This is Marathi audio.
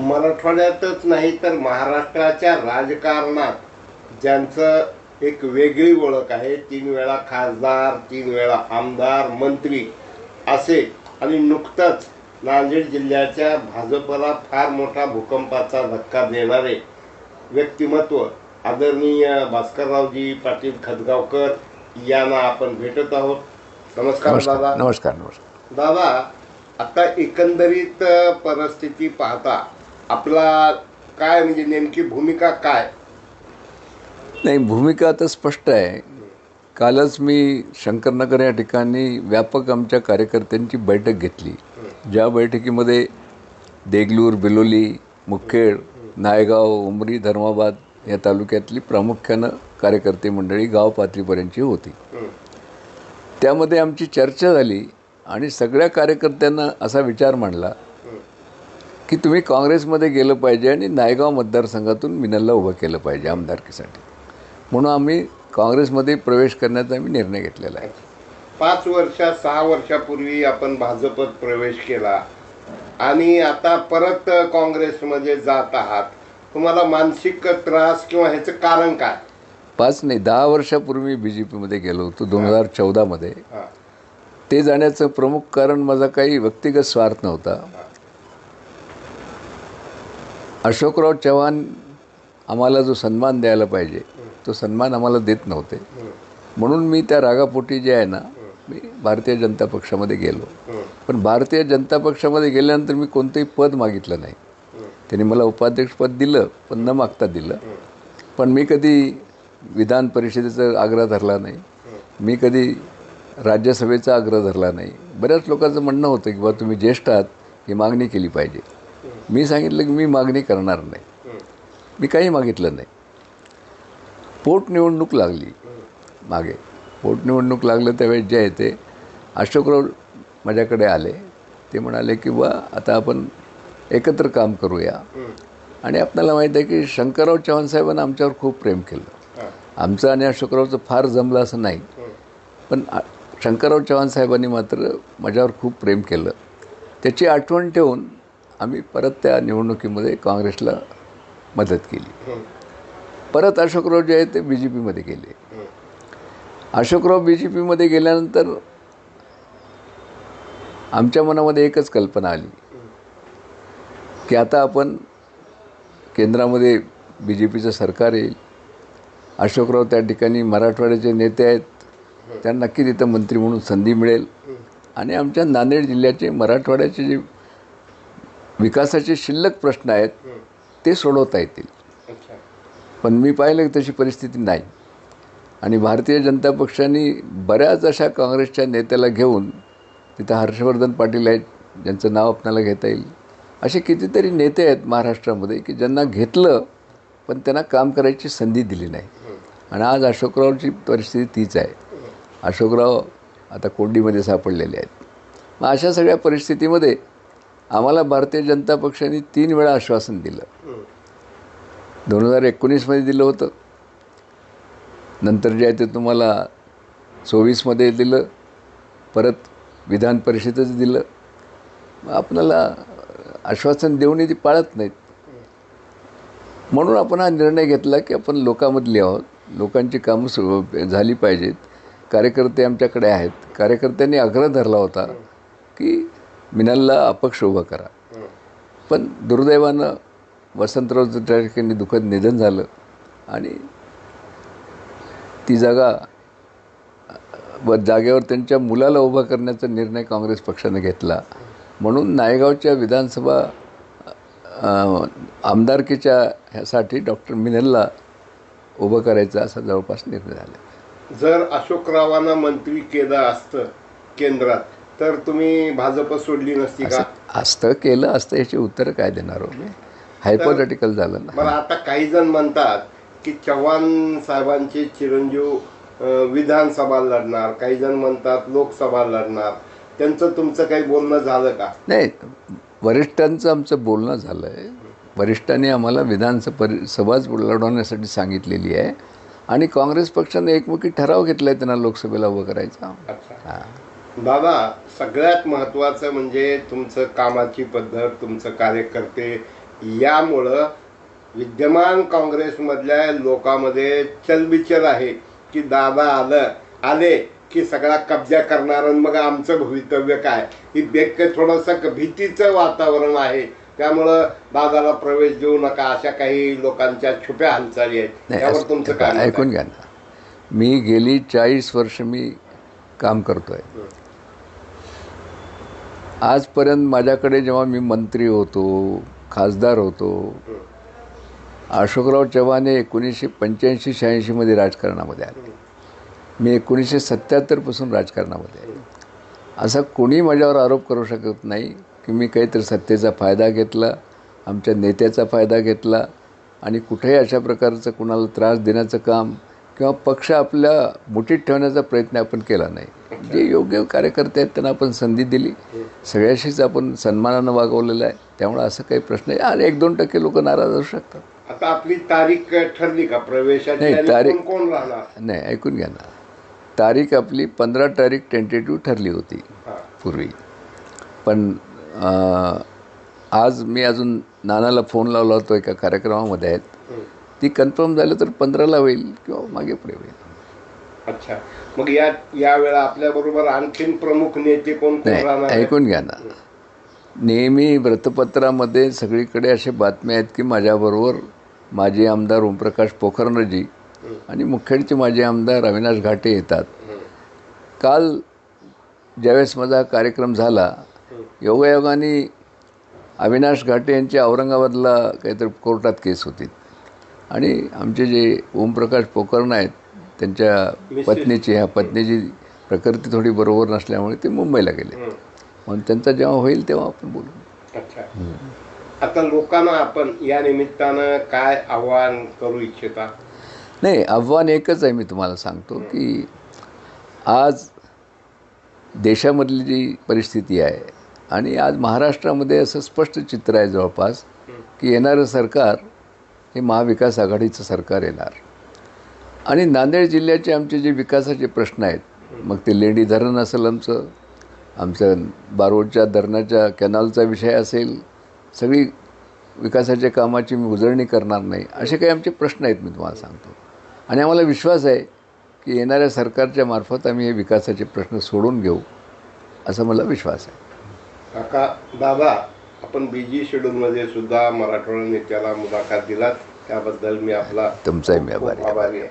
मराठवाड्यातच नाही तर महाराष्ट्राच्या राजकारणात ज्यांचं एक वेगळी ओळख आहे तीन वेळा खासदार तीन वेळा आमदार मंत्री असे आणि नुकतंच नांदेड जिल्ह्याच्या भाजपला फार मोठा भूकंपाचा धक्का देणारे व्यक्तिमत्व आदरणीय भास्कररावजी पाटील खतगावकर यांना आपण भेटत आहोत. नमस्कार दादा. नमस्कार नमस्कार. दादा आता एकंदरीत परिस्थिती पाहता आपला काय म्हणजे नेमकी भूमिका काय? नाही भूमिका तर स्पष्ट आहे. कालच मी शंकरनगर या ठिकाणी व्यापक आमच्या कार्यकर्त्यांची बैठक घेतली. ज्या बैठकीमध्ये देगलूर बिलोली मुखेड नायगाव उमरी धर्माबाद या तालुक्यातली प्रामुख्यानं कार्यकर्ते मंडळी गाव पातळीपर्यंतची होती. त्यामध्ये आमची चर्चा झाली आणि सगळ्या कार्यकर्त्यांना असा विचार मांडला की तुम्ही काँग्रेसमध्ये गेलं पाहिजे आणि नायगाव मतदारसंघातून मिनलला उभं केलं पाहिजे आमदारकीसाठी. म्हणून आम्ही काँग्रेसमध्ये प्रवेश करण्याचा आम्ही निर्णय घेतलेला आहे. पाच वर्षा सहा वर्षापूर्वी आपण भाजपत प्रवेश केला. आणि आता परत काँग्रेसमध्ये जात आहात. तुम्हाला मानसिक त्रास किंवा ह्याचं कारण काय? पाच नाही दहा वर्षापूर्वी बी जे पीमध्ये गेलो होतो दोन हजार चौदामध्ये. ते जाण्याचं प्रमुख कारण माझा काही व्यक्तिगत स्वार्थ नव्हता. अशोकराव चव्हाण आम्हाला जो सन्मान द्यायला पाहिजे तो सन्मान आम्हाला देत नव्हते. म्हणून मी त्या रागापोटी जे आहे ना मी भारतीय जनता पक्षामध्ये गेलो. पण भारतीय जनता पक्षामध्ये गेल्यानंतर मी कोणतंही पद मागितलं नाही. त्यांनी मला उपाध्यक्षपद दिलं पण न मागता दिलं. पण मी कधी विधान परिषदेचा आग्रह धरला नाही. मी कधी राज्यसभेचा आग्रह धरला नाही. बऱ्याच लोकांचं म्हणणं होतं की बा तुम्ही ज्येष्ठ आहात ही मागणी केली पाहिजे. मी सांगितलं की मी मागणी करणार नाही. मी काही मागितलं नाही. पोटनिवडणूक लागली. मागे. पोटनिवडणूक लागलं त्यावेळेस जे आहे ते अशोकराव माझ्याकडे आले. ते म्हणाले की बा आता आपण एकत्र काम करूया. आणि आपल्याला माहीत आहे की शंकरराव चव्हाण साहेबांना आमच्यावर खूप प्रेम केलं. आमचं आणि अशोकरावचं फार जमलं असं नाही. पण शंकरराव चव्हाण साहेबांनी मात्र माझ्यावर खूप प्रेम केलं. त्याची आठवण ठेवून आम्ही परत त्या निवडणुकीमध्ये काँग्रेसला मदत केली. परत अशोकराव जे आहे ते बी जे पीमध्ये गेले. अशोकराव बी जे पीमध्ये गेल्यानंतर आमच्या मनामध्ये एकच कल्पना आली की आता आपण केंद्रामध्ये बी जे पीचं सरकार येईल. अशोकराव त्या ठिकाणी मराठवाड्याचे नेते आहेत. त्यांना नक्की तिथं मंत्री म्हणून संधी मिळेल. आणि आमच्या नांदेड जिल्ह्याचे मराठवाड्याचे जे विकासाचे शिल्लक प्रश्न आहेत ते सोडवता येतील. पण मी पाहिलं की तशी परिस्थिती नाही. आणि भारतीय जनता पक्षाने बऱ्याच अशा काँग्रेसच्या नेत्याला घेऊन तिथं हर्षवर्धन पाटील आहेत ज्यांचं नाव आपल्याला घेता येईल. असे कितीतरी नेते आहेत महाराष्ट्रामध्ये की ज्यांना घेतलं पण त्यांना काम करायची संधी दिली नाही. आणि आज अशोकरावची परिस्थिती तीच आहे. अशोकराव आता कोंडीमध्ये सापडलेले आहेत. मग अशा सगळ्या परिस्थितीमध्ये आम्हाला भारतीय जनता पक्षाने तीन वेळा आश्वासन दिलं. दोन हजार एकोणीसमध्ये दिलं होतं. नंतर जे आहे ते तुम्हाला चोवीसमध्ये दिलं. परत विधान परिषदेचं दिलं. आपल्याला आश्वासन देऊनही ती पाळत नाहीत. म्हणून आपण हा निर्णय घेतला की आपण लोकांमधली आहोत. लोकांची कामं सु झाली पाहिजेत. कार्यकर्ते आमच्याकडे आहेत. कार्यकर्त्यांनी आग्रह धरला होता की मिनलला अपक्ष उभं करा. पण दुर्दैवानं वसंतरावचं त्या ठिकाणी दुःखद निधन झालं आणि ती जागा व जागेवर त्यांच्या मुलाला उभा करण्याचा निर्णय काँग्रेस पक्षानं घेतला. म्हणून नायगावच्या विधानसभा आमदारकीच्या ह्यासाठी डॉक्टर मिनलला उभं करायचा असा जवळपास निर्णय झाला. जर अशोकरावांना मंत्री केलं असतं केंद्रात तर तुम्ही भाजप सोडली नसती का? असं असतं केलं असतं याची उत्तरं काय देणार हो मी? हायपोथेटिकल झालं ना. बरं आता काही जण म्हणतात की चव्हाण साहेबांचे चिरंजीव विधानसभा लढणार. काही जण म्हणतात लोकसभा लढणार. त्यांचं तुमचं काही बोलणं झालं का? नाही वरिष्ठांचं आमचं बोलणं झालं आहे वरिष्ठांनी आम्हाला विधानसभा सभाच लढवण्यासाठी सांगितलेली आहे. आणि काँग्रेस पक्षाने एकमुखी ठराव घेतला आहे त्यांना लोकसभेला उभं करायचा. अच्छा. दादा सगळ्यात महत्त्वाचं म्हणजे तुमचं कामाची पद्धत तुमचं कार्यकर्ते यामुळं विद्यमान काँग्रेसमधल्या लोकांमध्ये चलबिचल आहे की दादा आलं आले की सगळा कब्जा करणार आणि मग आमचं भवितव्य काय? ही बेक थोडंसं भीतीचं वातावरण आहे. त्यामुळं दादाला प्रवेश देऊ नका अशा काही लोकांच्या छुप्या हालचाली आहेत. त्यावर तुमचं काय? ऐकून घ्या ना. मी गेली चाळीस वर्ष मी काम करतोय. आजपर्यंत माझ्याकडे जेव्हा मी मंत्री होतो खासदार होतो अशोकराव चव्हाण हे एकोणीसशे पंच्याऐंशी शहाऐंशीमध्ये राजकारणामध्ये आले. मी एकोणीसशे सत्याहत्तरपासून राजकारणामध्ये आले असा कोणी माझ्यावर आरोप करू शकत नाही की मी काहीतरी सत्तेचा फायदा घेतला आमच्या नेत्याचा फायदा घेतला आणि कुठेही अशा प्रकारचं कुणाला त्रास देण्याचं काम किंवा पक्ष आपल्या मुठीत ठेवण्याचा प्रयत्न आपण केला नाही. जे योग्य कार्यकर्ते आहेत त्यांना आपण संधी दिली. सगळ्याशीच आपण सन्मानानं वागवलेलं आहे त्यामुळे असं काही प्रश्न आहे एक दोन टक्के लोक नाराज असू शकतात. आता आपली तारीख ठरली का? प्रवेशाची नाही, तारीख- कोण राहणार? नाही ऐकून घ्या ना. तारीख आपली पंधरा तारीख टेंटेटिव्ह ठरली होती. पूर्वी. पण आज मी अजून नानाला फोन लावला होतो एका कार्यक्रमामध्ये. आहेत. ती कन्फर्म झालं तर पंधराला होईल किंवा मागे पुढे होईल. अच्छा. मग या यावेळा आपल्या बरोबर आणखीन प्रमुख नेते कोण नाही? ऐकून घ्या ना. नेहमी वृत्तपत्रामध्ये सगळीकडे अशा बातम्या आहेत की माझ्याबरोबर माजी आमदार ओमप्रकाश पोखरनजी आणि मुखेडचे माजी आमदार अविनाश घाटे येतात. काल ज्यावेळेस माझा कार्यक्रम झाला योगायोगाने अविनाश घाटे यांची औरंगाबादला काहीतरी कोर्टात केस होती. आणि आमचे जे ओमप्रकाश पोकर्ण आहेत त्यांच्या. पत्नीची ह्या पत्नीची प्रकृती थोडी बरोबर नसल्यामुळे ते मुंबईला गेले. म्हणून त्यांचा जेव्हा होईल तेव्हा आपण बोलू. अच्छा. आता लोकांना आपण या निमित्तानं काय आव्हान करू इच्छिता? नाही आव्हान एकच आहे मी तुम्हाला सांगतो की आज देशामधली जी परिस्थिती आहे आणि आज महाराष्ट्रामध्ये असं स्पष्ट चित्र आहे जवळपास की येणारं सरकार हे महाविकास आघाडीचं सरकार येणार. आणि नांदेड जिल्ह्याचे आमचे जे विकासाचे प्रश्न आहेत मग ते लेंडी धरण असेल आमचं आमचं बारोडच्या धरणाच्या कॅनॉलचा विषय असेल सगळी विकासाच्या कामाची मी उजळणी करणार नाही असे काही आमचे प्रश्न आहेत मी तुम्हाला सांगतो. आणि आम्हाला विश्वास आहे की येणाऱ्या सरकारच्या मार्फत आम्ही हे विकासाचे प्रश्न सोडून घेऊ असा मला विश्वास आहे. काका दादा आपण बी जी शेड्यूलमध्ये सुद्धा मराठवाडा नेत्याला मुलाखत दिलात. त्याबद्दल मी आपला तुमचाही मी आभारी. आभारी आहे